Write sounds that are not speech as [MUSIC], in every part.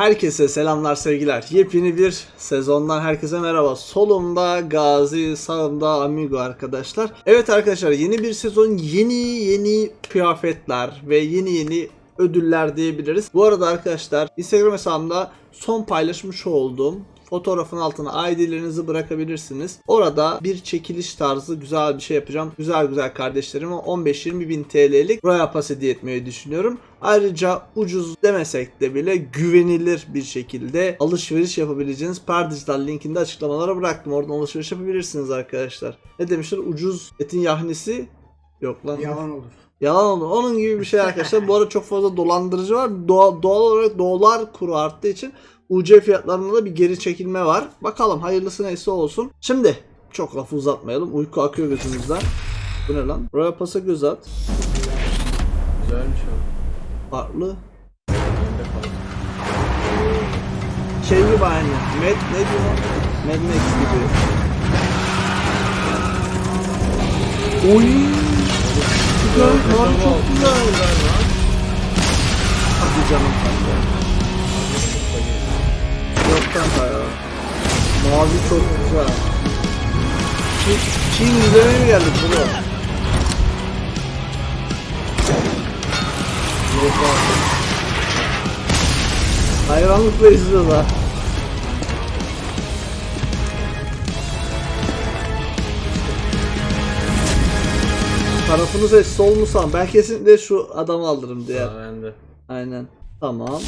Herkese selamlar sevgiler. Yepyeni bir sezondan herkese merhaba. Solumda Gazi, sağımda Amigo arkadaşlar. Evet arkadaşlar yeni bir sezon, yeni yeni kıyafetler ve yeni yeni ödüller diyebiliriz. Bu arada arkadaşlar Instagram hesabımda son paylaşmış olduğum fotoğrafın altına ID'lerinizi bırakabilirsiniz. Orada bir çekiliş tarzı güzel bir şey yapacağım. Güzel güzel kardeşlerime 15-20 bin TL'lik Royal Pass hediye etmeyi düşünüyorum. Ayrıca ucuz demesek de bile güvenilir bir şekilde alışveriş yapabileceğiniz Perdijital linkini de açıklamalara bıraktım. Oradan alışveriş yapabilirsiniz arkadaşlar. Ne demişler? Ucuz etin yahnisi yok lan. Yalan olur. Yalan oldu. Onun gibi bir şey arkadaşlar. Bu arada çok fazla dolandırıcı var. Doğal, doğal olarak dolar kuru arttığı için UC fiyatlarında da bir geri çekilme var. Bakalım hayırlısı neyse olsun. Şimdi çok lafı uzatmayalım. Uyku akıyor gözümüzden. Bu ne lan? Royal Pass'a göz at. Güzelmiş o. Farklı. Şey gibi aynı. Mad ne diyor? Mad Max gibi. Oy! Güzel, çok güzel. Hadi canım kanka. Yok kanka ya. Mavi çok güzel. Çin, Çin izlemeye mi geldik bunu? Yok abi. Hayranlıkla izliyoruz ha. Tarafını seç sol mu sağ? Ben kesinlikle şu adamı alırım diye. Aa, ben de. Aynen. Tamam.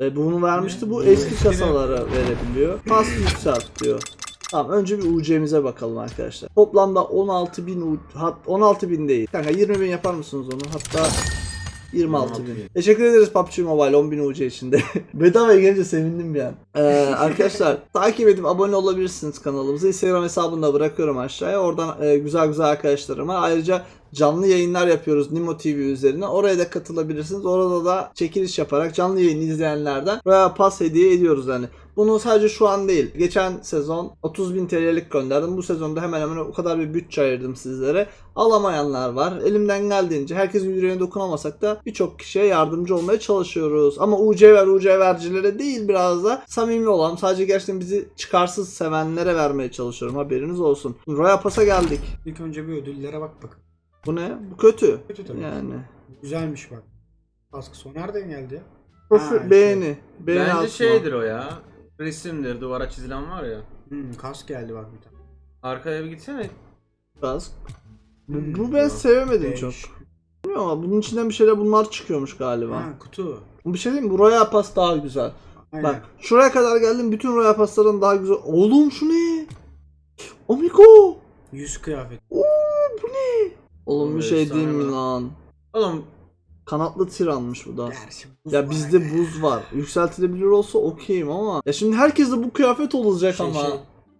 Ve bunu vermişti. Bu eski kasalara verebiliyor. Pas yükselt diyor. Tamam önce bir UC'mize bakalım arkadaşlar. Toplamda 16.000 hat 16.000 değil. Kanka 20.000 yapar mısınız onu? Hatta 26.000. 26.000. Teşekkür ederiz PUBG Mobile 10.000 UC içinde. [LAUGHS] Bedava gelince sevindim bir an. Ee, arkadaşlar [LAUGHS] takip edip abone olabilirsiniz kanalımıza. Instagram hesabını da bırakıyorum aşağıya. Oradan e, güzel güzel arkadaşlarıma. Ayrıca canlı yayınlar yapıyoruz Nimo TV üzerine. Oraya da katılabilirsiniz. Orada da çekiliş yaparak canlı yayın izleyenlerden Royal Pass hediye ediyoruz yani. Bunu sadece şu an değil. Geçen sezon 30.000 TL'lik gönderdim. Bu sezonda hemen hemen o kadar bir bütçe ayırdım sizlere. Alamayanlar var. Elimden geldiğince herkesin yüreğine dokunamasak da birçok kişiye yardımcı olmaya çalışıyoruz. Ama UC ver UC vercilere değil biraz da samimi olan sadece gerçekten bizi çıkarsız sevenlere vermeye çalışıyorum. Haberiniz olsun. Royal Pass'a geldik. İlk önce bir ödüllere bak bak. Bu ne? Bu kötü. Kötü tabii. Yani. Güzelmiş bak. Kaskı son nereden geldi ya? Profi- Ha, beğeni. Beğeni Bence atma. şeydir o ya. Resimdir duvara çizilen var ya. Hmm, kask geldi bak bir tane. Arkaya bir gitsene. Bu, Hmm, bu ben yok. sevemedim çok. Bilmiyorum ama bunun içinden bir şeyler bunlar çıkıyormuş galiba. Ha kutu. Bir şey diyeyim mi? Bu Royal Pass daha güzel. Aynen. Bak şuraya kadar geldim bütün Royal Pass'ların daha güzel. Oğlum şu ne? Amigo! Yüz kıyafet. Oo bu ne? Oğlum bir şey diyeyim mi lan. Oğlum Kanatlı tiranmış bu da. Gerçi buz Ya var bizde aga. buz var. [LAUGHS] Yükseltilebilir olsa okeyim ama. Ya şimdi herkes de bu kıyafet olacak Şey, ama. şey,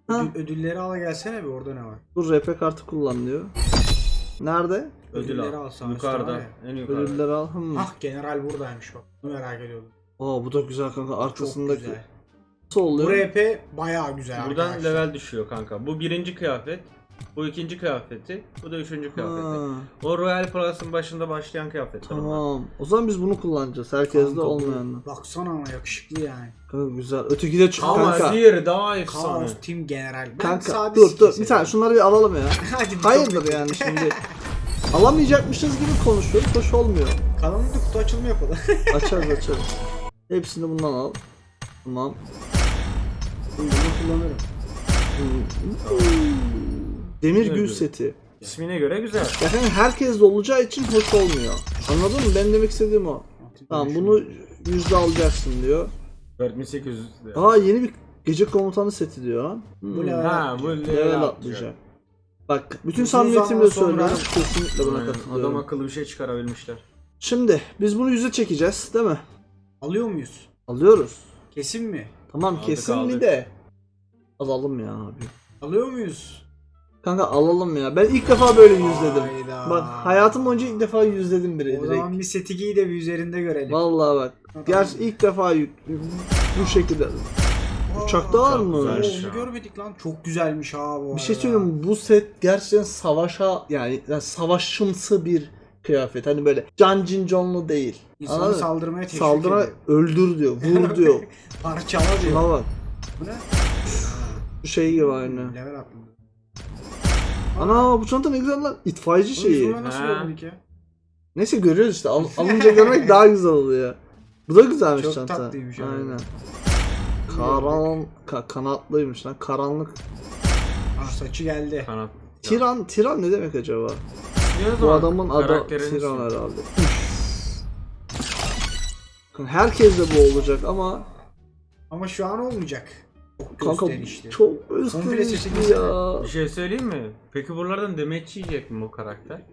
Ha. ödül- ödülleri al gelsene bir orada ne var? Dur RP kartı kullan diyor. Nerede? ödül Ödülleri al. Yukarıda. var. En yukarıda. Ödülleri al. Hmm. Ah general buradaymış bak. Bunu merak ediyordum. Aa bu da güzel kanka. Çok Arkasındaki güzel. nasıl oluyor? Bu RP bayağı güzel Buradan arkadaşlar. level düşüyor kanka. Bu birinci kıyafet. Bu ikinci kıyafeti. Bu da üçüncü kıyafeti. Ha, O Royal Plus'ın başında başlayan kıyafetler. onlar. tamam. O zaman biz bunu kullanacağız. Herkeste Kanka bu- olmayan. Baksana ama yakışıklı yani. Kanka güzel. Öteki de çok Ama kanka. diğeri daha efsane. Kaos Team General. Ben Kanka sade dur dur. Bir tane şunları bir alalım ya. [LAUGHS] Hadi bir Hayırdır yani [LAUGHS] şimdi. Alamayacakmışız gibi konuşuyoruz. Hoş olmuyor. Kalanın da kutu açılımı yapalım. [LAUGHS] Açarız açarız. Hepsini bundan al. Tamam. Bunu kullanırım. Demir gül seti. İsmine göre güzel. Ya kanka herkes de olacağı için hoş olmuyor. Anladın mı? Ben demek istediğim o. Tamam bunu yüzde alacaksın diyor. 4800 lira. Aa yeni bir gece komutanı seti diyor ha. Hmm. Bu level Ha bu. Level atlayacak. Bak bütün samimiyetimle söylüyorum. Kesinlikle buna Aynen. katılıyorum. Adam akıllı bir şey çıkarabilmişler. Şimdi biz bunu yüze çekeceğiz değil mi? Alıyor muyuz? Alıyoruz. Kesin mi? Tamam Aldık, kesin mi aldık. de. Alalım ya abi. Alıyor muyuz? Kanka alalım ya. Ben ilk defa böyle yüzledim. Hayda. Bak hayatım boyunca ilk defa yüzledim biri O direkt. zaman bir seti giy de bir üzerinde görelim. Vallahi bak. Gerçi ilk defa yük- bu şekilde. Uçakta var mı? Oo, onu görmedik lan. Çok güzelmiş ha bu Bir şey arada. söyleyeyim mi? Bu set gerçekten savaşa yani, yani savaşımsı bir kıyafet. Hani böyle can cinconlu değil. İnsanı Anladın mı? saldırmaya teşvik Saldıra ediyor. öldür diyor. Vur [LAUGHS] diyor. Parçala diyor. Şuna bak. Bu ne? Bu şey gibi aynı. Level atladı. Ana bu çanta ne güzel lan. İtfaiyeci şeyi. bunu nasıl Ha. görmedik ya? Neyse görüyoruz işte. Al- [LAUGHS] alınca görmek daha güzel oluyor. Bu da güzelmiş Çok çanta. tatlıymış. Aynen. Karan ka- kanatlıymış lan. Karanlık. Ah saçı geldi. Kanat. Tiran, tiran ne demek acaba? Bu adamın adı Tiran herhalde. Herkes de bu olacak ama Ama şu an olmayacak. Çok kanka gösterişli. çok gösterişli ya. Bir şey söyleyeyim mi? Peki buralardan demet yiyecek mi bu karakter? ya.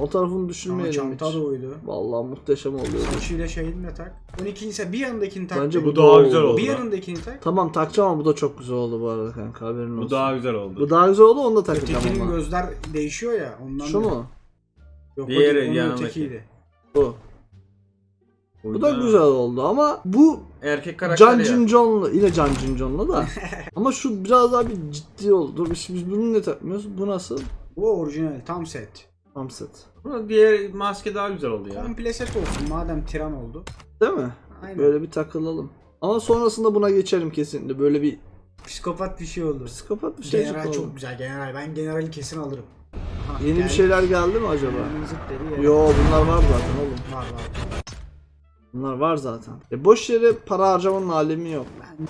O tarafını Ama düşünmeyelim çanta hiç. da uydu. Vallahi muhteşem oluyor. Saçıyla şeyini de tak. 12 ise bir yanındakini tak. Bence Bu daha daha güzel oldu. Bir yanındakini tak. Tamam takacağım ama bu da çok güzel oldu bu arada kanka haberin olsun. Bu daha güzel oldu. Bu daha güzel oldu onu da takacağım Ötekinin ama. gözler değişiyor ya. Ondan Şu mu? Yok, Diğeri değil, onun yanındaki. ötekiydi. Bu. Bu da güzel oldu ama bu Erkek karakter Can ya. Cincon'lu yine Can Cincon'lu da [LAUGHS] ama şu biraz daha bir ciddi oldu. Dur biz, biz bunu ne takmıyoruz? Bu nasıl? Bu orijinal tam set. Tam set. Ama diğer maske daha güzel oldu ya. Komple set olsun madem tiran oldu. Değil mi? Aynen. Böyle bir takılalım. Ama sonrasında buna geçerim kesinlikle. Böyle bir Psikopat bir şey oldu. psikopat bir şey General çok güzel general. Ben generali kesin alırım. Aha, Yeni bir geldi. şeyler geldi mi acaba? Ya. Yo bunlar var zaten oğlum. Var var. Bunlar var zaten. E boş yere para harcamanın alemi yok.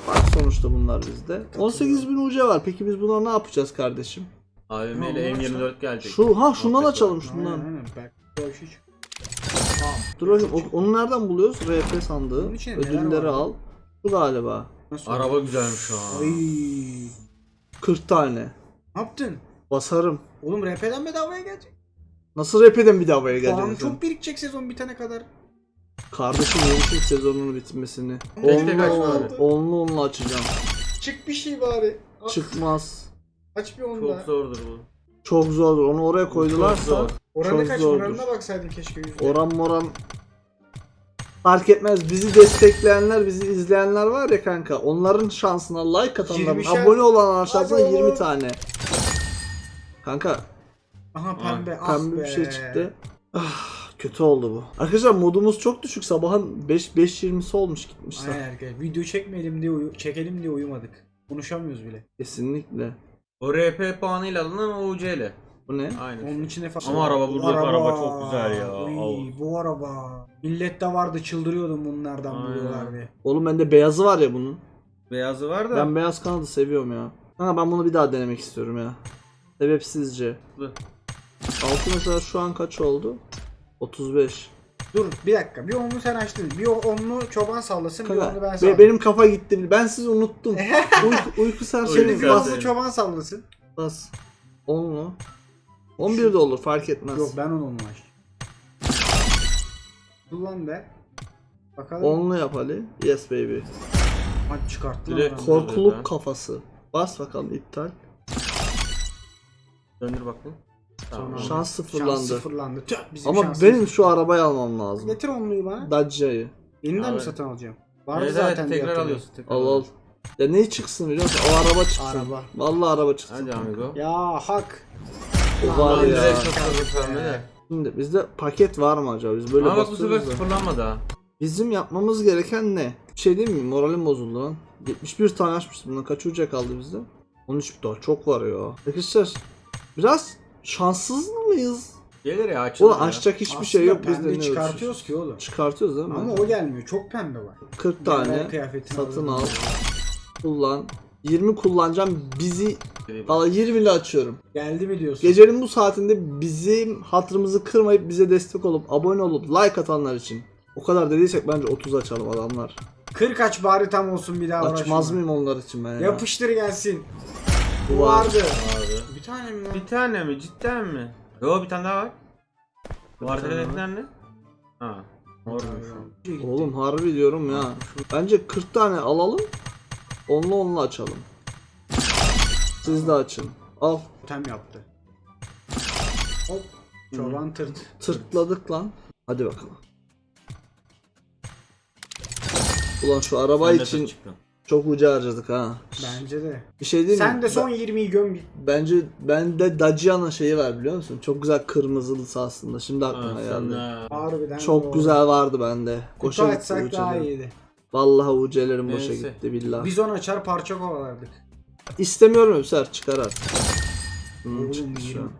Var sonuçta bunlar bizde. 18 bin UC var. Peki biz bunları ne yapacağız kardeşim? AVM ile oldu M24 gelecek. Şu ha şundan açalım şundan. Aynen aynen. Dur bakayım o- onu nereden buluyoruz? RP sandığı. Bunun içinde neler Ödülleri var? al. Bu galiba. Nasıl Araba oldu? güzelmiş ha. Ay. 40 tane. Ne yaptın? Basarım. Oğlum RP'den bedavaya gelecek. Nasıl rap'eden bir davaya Puan geleceksin? çok birikecek sezon bitene kadar. Kardeşim yemişim sezonunun bitmesini. Tek tek açma Onlu, abi. onlu onlu açacağım. Çık bir şey bari. A- Çıkmaz. Aç bir onu Çok da. zordur bu. Çok zordur. Onu oraya Çok koydularsa zor. Oranı Çok kaç? zordur. Oranına baksaydın keşke yüzde. oran moran fark etmez. Bizi destekleyenler, bizi izleyenler var ya kanka. Onların şansına like atanların, 20'şer abone olanlar şansına Hadi 20 oğlum. tane. Kanka Aha pembe. Ah pembe be. bir şey çıktı. Ah, kötü oldu bu. Arkadaşlar modumuz çok düşük. Sabahın 5 5.20'si olmuş gitmişler. Aynen arkadaşlar. Video çekmeyelim diye uyu- çekelim diye uyumadık. Konuşamıyoruz bile. Kesinlikle. O RP puanıyla alınan o UC ile. Bu ne? Aynen. Onun içine falan. Ama araba buradaki araba çok güzel ya. Uy, Al. bu araba. Millette vardı çıldırıyordum bunlardan Aynen. buluyorlar diye. Oğlum bende beyazı var ya bunun. Beyazı var da. Ben beyaz kanadı seviyorum ya. Ha ben bunu bir daha denemek istiyorum ya. Sebepsizce. Dur. Altı mesela şu an kaç oldu? 35. Dur bir dakika. Bir onlu sen açtın. Bir onlu çoban sallasın. Bir Kanka, onlu ben be- sallayayım. benim kafa gitti. Ben sizi unuttum. [LAUGHS] uyku, uyku serseri Bir onlu çoban sallasın. Bas. 10 mu? 11 de olur fark etmez. Yok ben onu onlu açtım. Kullan be. Bakalım. 10'lu yap Ali. Yes baby. Hadi çıkarttın Direkt Korkuluk kafası. Bas bakalım iptal. Döndür bakayım. Tamam. Şans sıfırlandı. Şans sıfırlandı. Tüh, bizim Ama şansımız. benim şu arabayı almam lazım. Getir onluyu bana. Dacia'yı. Yeniden mi Abi. satın alacağım? Vardı Evet, zaten evet, diye tekrar hatırlıyorum. alıyorsun. Tekrar Al al. alıyorsun. Ya ne çıksın biliyor musun? O araba çıksın. Araba. Vallahi araba çıksın. Hadi amigo. Ya hak. O var ya. direkt. Şimdi bizde paket var mı acaba? Biz böyle Ama bak bu sefer basıyoruz da. sıfırlanmadı ha. Bizim yapmamız gereken ne? Bir şey değil mi? Moralim bozuldu lan. 71 tane açmıştım. Bundan kaç uca kaldı bizde? 13 daha çok var ya. Arkadaşlar biraz şanssız mıyız? Gelir ya açılır Ulan ya. açacak hiçbir Aslında şey yok. Biz pembeyi deniyoruz. çıkartıyoruz ki oğlum. Çıkartıyoruz değil mi? Ama o gelmiyor. Çok pembe var. 40 Genel tane kıyafetini satın al. Kullan. 20 kullanacağım. Bizi Değil. Valla 20 ile açıyorum. Geldi mi diyorsun? Gecenin bu saatinde bizim hatırımızı kırmayıp bize destek olup abone olup like atanlar için. O kadar dediysek bence 30 açalım adamlar. 40 aç bari tam olsun bir daha Açmaz uğraşma. mıyım onlar için ben ya? Yapıştır gelsin. Bu Bu var. vardı. Abi. Bir tane mi lan? Bir tane mi? Cidden mi? Yo bir tane daha var. Bu arkadakiler ne? Ha. Gitti. Oğlum harbi diyorum ya. Bence 40 tane alalım. Onlu onlu açalım. Siz de açın. Al. Totem yaptı. Hop. Çoban tırt. Tırtladık lan. Hadi bakalım. Ulan şu araba Sen de için çıktın. Çok ucu harcadık ha. Bence de. Bir şey değil mi? Sen de son 20'yi göm git. Bence bende Dacia'nın şeyi var biliyor musun? Çok güzel kırmızılısı aslında. Şimdi aklıma geldi. Harbiden Çok doğru. güzel vardı bende. Kutu Boşa gitti açsak daha iyiydi. Vallahi UC'lerim boşa Neyse. gitti billah. Bizon açar parça kovalardık. İstemiyorum Ömer çıkar artık. Oğlum, çıktı şu an.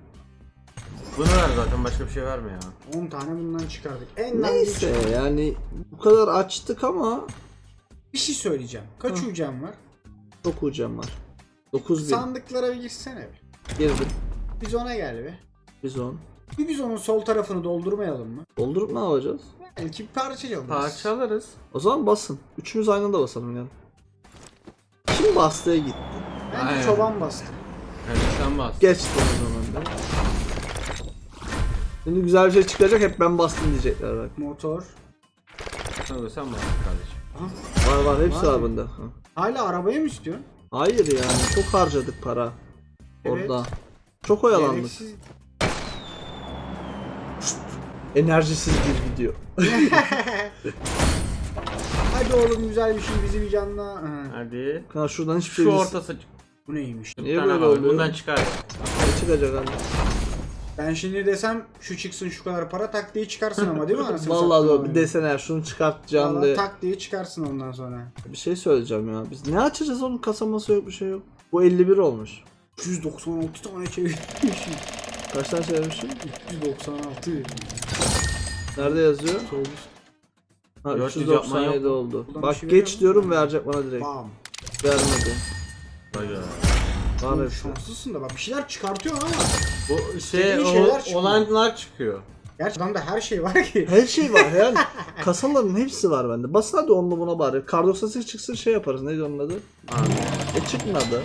Bunu ver zaten başka bir şey verme ya. 10 tane bundan çıkardık. En Neyse Neyse. yani bu kadar açtık ama Bir şey söyleyeceğim. Kaç Hı. ucam var? çok ucam var. 9000 Sandıklara bir girsene bir. girdim. Bizona gel be. Bizon. Bir bizonun sol tarafını doldurmayalım mı? Doldurup ne yapacağız? Belki bir parça alırız. Parça alırız. O zaman basın. Üçümüz aynı anda basalım yani. Kim bastıya gitti? Bence Aynen. çoban bastı. Evet sen bas. Geçti o zaman da. Şimdi güzel bir şey çıkacak hep ben bastım diyecekler bak. Motor. Tabii sen bas kardeşim. Aha. Var var hepsi Var. Ha. Hala arabaya mı istiyorsun? Hayır yani çok harcadık para. Evet. Orada. Çok oyalandık. Gereksiz. Enerjisiz bir video. [LAUGHS] Hadi oğlum güzel bir şey bizi bir canla. Ha. Hadi. Kanka şuradan hiçbir şey Şu biz- ortası. Bu neymiş? Niye Bir tane böyle var. oluyor? Bundan çıkar. Ne çıkacak abi? Ben şimdi desem şu çıksın şu kadar para tak diye çıkarsın ama değil mi [LAUGHS] anasını Vallahi doğru. bir ya, şunu çıkartacağım Vallahi de. tak diye çıkarsın ondan sonra. Bir şey söyleyeceğim ya. Biz ne açacağız onun kasaması yok bir şey yok. Bu 51 olmuş. 196 tane çevirmişim. Kaç tane çevirmişim? 196. Nerede yazıyor? Sol üst. Ha 400 yapman 397 yok. oldu. Buradan Bak şey geç mu? diyorum verecek bana direkt. Bam. Vermedi. Var. Şanslısın da bak bir şeyler çıkartıyorsun ama. Bu şey şeyler o, çıkıyor. olanlar çıkıyor. Gerçi adamda her şey var ki. Her şey var yani. [LAUGHS] Kasaların hepsi var bende. Bas hadi onunla buna bari. Kar 98 çıksın şey yaparız. Neydi onun adı? Ha. E çıkmadı.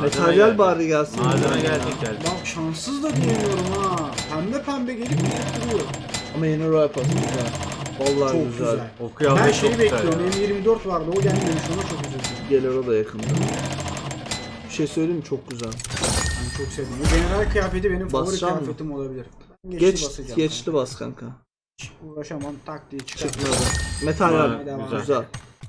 Malzeme Materyal geldi. bari gelsin. Malzeme gelecek geldi. Bak şanssız da diyemiyorum ha. Pembe pembe gelip gelip duruyor. Ama yeni rol yaparız güzel. Vallahi Çok güzel. güzel. O Ben şeyi bekliyorum. ya. M24 vardı o gelmemiş ona çok üzüldüm. Gelir o da yakında. Bir şey söyleyeyim mi? Çok güzel. Ben çok sevdim. Bu general kıyafeti benim favori Basacağım mı? kıyafetim olabilir. Ben geçli Geç, basacağım geçli bas kanka. Hiç uğraşamam tak diye çıkar. Çıkmadı. Ha, Devam. güzel. Güzel.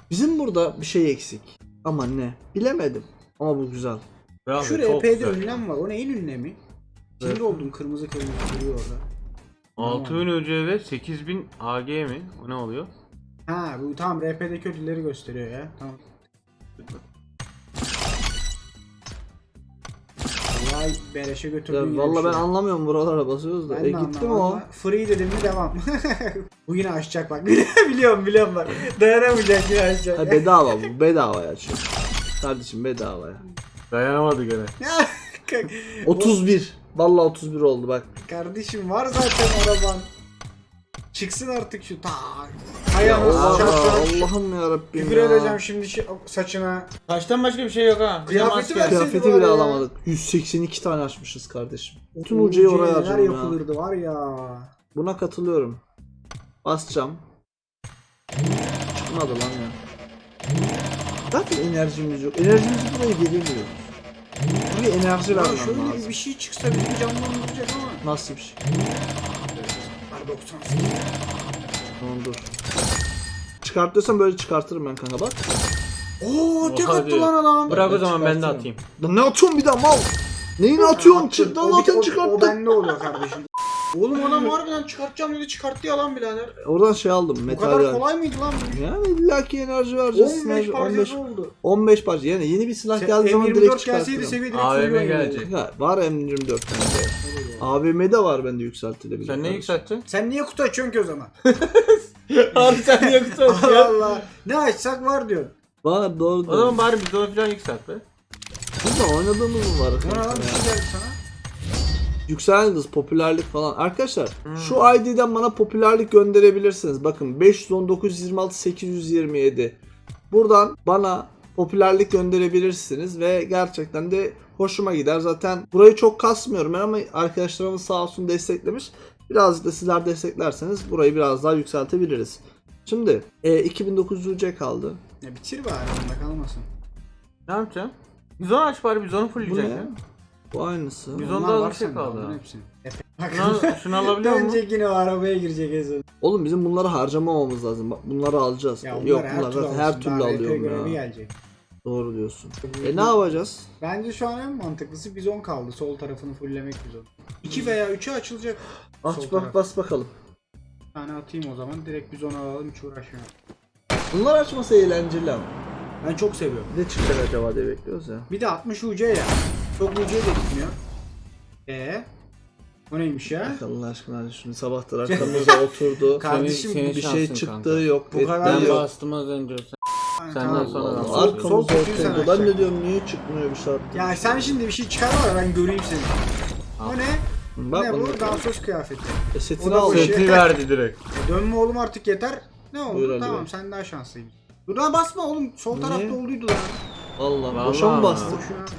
Bizim burada bir şey eksik. Ama ne? Bilemedim. Ama bu güzel. Kıyafet Şu çok RP'de güzel. ünlem var. O neyin ünlemi? Şimdi Evet. oldum kırmızı kırmızı duruyor orada. 6000 ÖCV 8000 AG mi? O ne oluyor? Ha bu tamam RP'deki ödülleri gösteriyor ya. Tamam. Vallahi beleşe götürdün Ya, yine Valla ben anlamıyorum buralara basıyoruz da. Ben e gitti mi o? Free dedim mi devam. [LAUGHS] bu yine açacak bak. [LAUGHS] biliyorum biliyorum bak. Dayanamayacak yine açacak. Ha, bedava bu. Bedavaya açıyor. Kardeşim bedavaya. Dayanamadı gene. 31. Valla 31 oldu bak. Kardeşim var zaten araban. Çıksın artık şu tak. Allah, şak. Allah'ım ya Rabbim Küfür ya. edeceğim şimdi saçına. Taştan başka bir şey yok ha. Bir de Kıyafeti maske. ver. Kıyafeti bile ya. alamadık. 182 tane açmışız kardeşim. Bütün ucuyu oraya Neler harcadım ya. yapılırdı var ya. Buna katılıyorum. Basacağım. Çıkmadı lan ya. Zaten enerjimiz yok. Enerjimizi buraya veremiyoruz. Buraya enerji Ya vermem şöyle lazım. bir şey çıksa bizi canlandıracak ama. Nasıl bir şey? Var 98. Tamam dur. Çıkartıyorsan böyle çıkartırım ben kanka bak. Oo tek Oha attı diyor. lan adam. Bırak o zaman ben de çıkartırım. atayım. Lan ne atıyorsun bir daha mal? Neyini atıyorsun? Attın. Çık lan O bir- zaten o- O çıkarttın. bende oluyor kardeşim. Oğlum adam harbiden çıkartacağım dedi çıkarttı ya lan birader. Oradan şey aldım Bu kadar metal kolay mıydı lan bu? Yani illaki enerji vereceğiz. 15 enerji- parçası oldu. 15 parça. Yani yeni bir silah Sen geldiği zaman direkt M24 gelseydi çıkartırım. seviye direkt AVM fulluyor gelecek. yani. Kanka, var M24 bende. AVM'de var bende yükseltilebilir. Sen ne yükselttin? Sen niye kutu açıyorsun ki o zaman? [LAUGHS] [LAUGHS] Abi sen [LAUGHS] Allah Allah. Ne açsak var diyorsun. Var doğru. O zaman bari biz onu falan yükselt be. Burada oynadığımız mı var? Bana kanka lan bir ya? şey geldi sana. Yükselen yıldız, popülerlik falan. Arkadaşlar Hmm. şu ID'den bana popülerlik gönderebilirsiniz. Bakın 519 26 827. Buradan bana popülerlik gönderebilirsiniz ve gerçekten de hoşuma gider. Zaten burayı çok kasmıyorum ben ama arkadaşlarımız sağ olsun desteklemiş. Birazcık da sizler desteklerseniz burayı biraz daha yükseltebiliriz. Şimdi e, 2900 UC kaldı. Ya bitir bari onda kalmasın. Ne yapacaksın? Biz onu aç bari biz onu Bu fullleyecek ne? ya. Bu aynısı. Biz Onlar onda var alıp şey kaldı. Bak. Şunu, şunu alabiliyor musun? [LAUGHS] Dönecek yine o arabaya girecek en son. Oğlum bizim bunları harcamamamız lazım. Bak bunları alacağız. Ya Yok bunlar türlü zaten her türlü Daha alıyorum ya. gelecek. Doğru diyorsun. E ne yapacağız? Bence şu an en mantıklısı bizon kaldı. Sol tarafını fulllemek bizon. 2 veya 3'e açılacak. Aç Sol bak taraf. bas bakalım. Bir tane atayım o zaman. Direkt bizon alalım hiç uğraşmayalım. Bunlar açması eğlenceli ama. Ben çok seviyorum. Ne çıkacak acaba diye bekliyoruz ya. Bir de 60 UC ya. Çok UC de gitmiyor. Eee? O neymiş ya? Allah aşkına hadi şunu sabahtır [LAUGHS] arkamıza oturdu. Kardeşim senin bir şey şansın çıktığı kanka. yok. Bu ettiği kadar Ben yok. bastım az önce. Senden sonra ben basıyorum. arkamıza Sol kötüyü sen oturdu. Ben açacaksın. de diyorum niye çıkmıyor bir saat. Ya sen şimdi bir şey çıkarma da ben göreyim seni. O ne? Bak ne bu? Dansöz kıyafeti. e, setini da al. boş. Seti verdi direkt. E, dönme oğlum artık yeter. Ne oldu? Buyur tamam Bey. sen daha şanslıyım. Dur lan basma oğlum. Sol tarafta Niye? olduydu lan. Allah Vallahi boşa mı? Boşuna.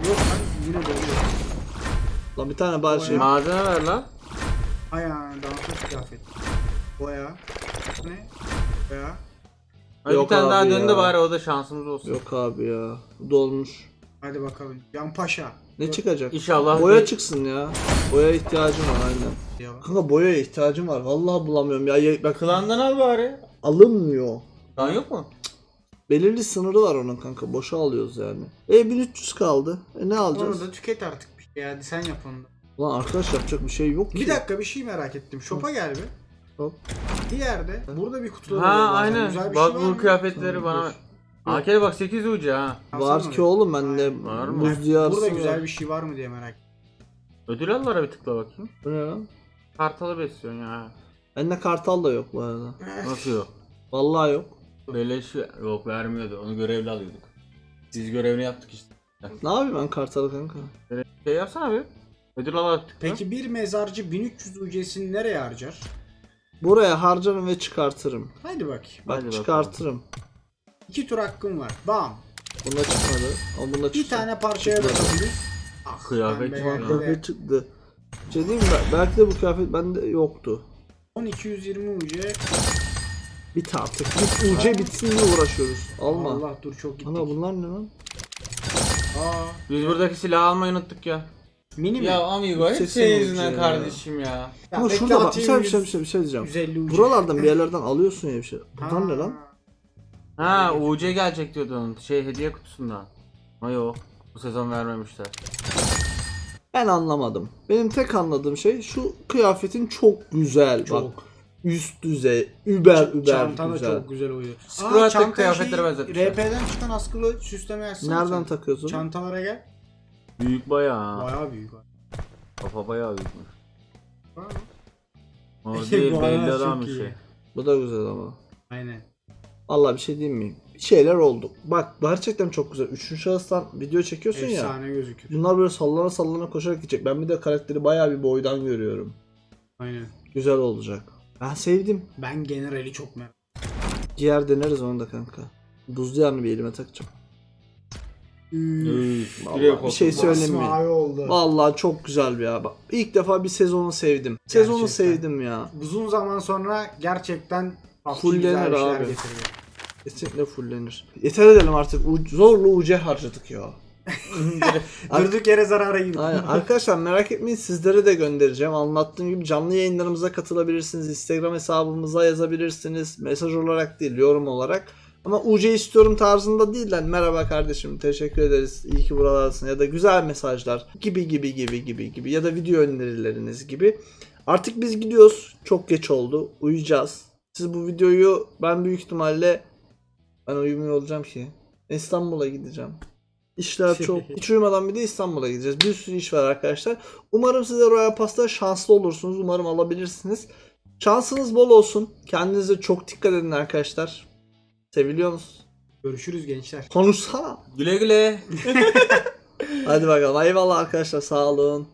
Yok lan yine doluyor. Lan bir tane bari şey. Malzeme ver lan. Aya dansöz kıyafeti. Boya. Ne? Boya. Hadi Yok bir tane daha abi dön de ya. bari o da şansımız olsun. Yok abi ya. Dolmuş. Hadi bakalım. Yan paşa. Ne çıkacak? İnşallah. Boya bir- çıksın ya. Boya ihtiyacım var aynen. Ya. Kanka boyaya ihtiyacım var. Vallahi bulamıyorum ya. ya bak Klandan al bari. alınmıyor. Klan yok mu? Belirli sınırı var onun kanka. Boşa alıyoruz yani. E 1300 kaldı. E ne alacağız? Onu da tüket artık bir şey. Hadi sen yap onu da. Lan arkadaş yapacak bir şey yok ki. Bir dakika bir şey merak ettim. Shop'a gel bir. Hop. Bir yerde. Burada bir kutuda Ha aynen. Güzel bir Bak şey var bu mı? kıyafetleri bana. dur. AK'de bak 8 ucu ha. Var ki oğlum bende Var mı? buz diyarısı Burada güzel bir şey var mı diye merak ettim. Ödül allara bir tıkla bakayım. Bu ne lan? Kartalı besliyorsun ya. Bende kartal da yok bu arada. Nasıl yok? Vallahi yok. Beleş yok vermiyordu. Onu görevli alıyorduk. Biz görevini yaptık işte. Ne yapayım ben kartalı kanka? Şey yapsana bir. Ödül alarak tıkla. Peki bir mezarcı 1300 UC'sini nereye harcar? Buraya harcarım ve çıkartırım. Haydi bak. Bak Hadi çıkartırım. İki tur hakkım var. Bam. Bunda çıkmadı. Ama bunda çıktı. Bir tane parçaya Çıkmadı. bakabiliriz. Ah, Kıyafet de. Kıyafet çıktı. Şey diyeyim mi? Belki de bu kıyafet bende yoktu. 10220 UC. Bit artık. Bit UC bitsin diye uğraşıyoruz. Alma. Allah dur çok gittik. Ana bunlar ne lan? Aa, Biz buradaki silahı almayı unuttuk ya. mini mi? Ya amigo hep Seksen senin yüzünden ya. kardeşim ya. Ya Ama bekle şurada bak bir atayım şey, bir şey, 100 bir şey, bir şey diyeceğim. 150 UC. Buralardan bir yerlerden alıyorsun ya bir şey. Bunlar ne lan? Ha UC gelecek diyordun. Şey hediye kutusundan. Ama yok. Bu sezon vermemişler. Ben anlamadım. Benim tek anladığım şey şu kıyafetin çok güzel bak. Çok. Üst düzey, über über Çanta da güzel. çok güzel uyuyor. Screw'at'taki çantaya kıyafetlere şey, benzetmişler. RP'den çıkan askılı süsleme yazsana Nereden sen. takıyorsun? Çantalara gel. Büyük bayağı. Bayağı büyük. Kafa bayağı büyükmüş. Var mı? O Bu [LAUGHS] değil arada belli çok adam bir iyi. şey. Bu da güzel ama. Aynen. Allah bir şey diyeyim mi? Bir şeyler oldu. Bak gerçekten çok güzel. Üçüncü şahıstan video çekiyorsun ya. Efsane gözükür. Bunlar böyle sallana sallana koşarak gidecek. Ben bir de karakteri bayağı bir boydan görüyorum. Aynen. Güzel olacak. Ben sevdim. Ben generali çok merak Giyer deneriz onu da kanka. Buzlu yarını bir elime takacağım. Üf, Vallahi bir şey olsun. söyleyeyim mi? Masmavi oldu. Vallahi çok güzel bir ya. Bak, ilk defa bir sezonu sevdim. Sezonu Gerçekten. sevdim ya. Uzun zaman sonra gerçekten PUBG Fullenir güzel abi. getiriyor. Kesinlikle fullenir. Yeter edelim artık. U- zorla UC harcadık ya. [LAUGHS] Durduk yere zarara girdik. Aynen. Arkadaşlar merak etmeyin sizlere de göndereceğim. Anlattığım gibi canlı yayınlarımıza katılabilirsiniz. Instagram hesabımıza yazabilirsiniz. Mesaj olarak değil, yorum olarak. Ama UC istiyorum tarzında değil lan. Merhaba kardeşim teşekkür ederiz. İyi ki buralardasın. Ya da güzel mesajlar gibi gibi gibi gibi gibi. Ya da video önerileriniz gibi. Artık biz gidiyoruz. Çok geç oldu. Uyuyacağız. Siz bu videoyu ben büyük ihtimalle ben uyumuyor olacağım ki. İstanbul'a gideceğim. İşler [LAUGHS] çok. Hiç uyumadan bir de İstanbul'a gideceğiz. Bir sürü iş var arkadaşlar. Umarım size Royal Pass'ta şanslı olursunuz. Umarım alabilirsiniz. Şansınız bol olsun. Kendinize çok dikkat edin arkadaşlar. Seviliyor musunuz? Görüşürüz gençler. Konuşsana. Güle güle. [LAUGHS] [LAUGHS] Hadi bakalım. Eyvallah arkadaşlar. Sağ olun.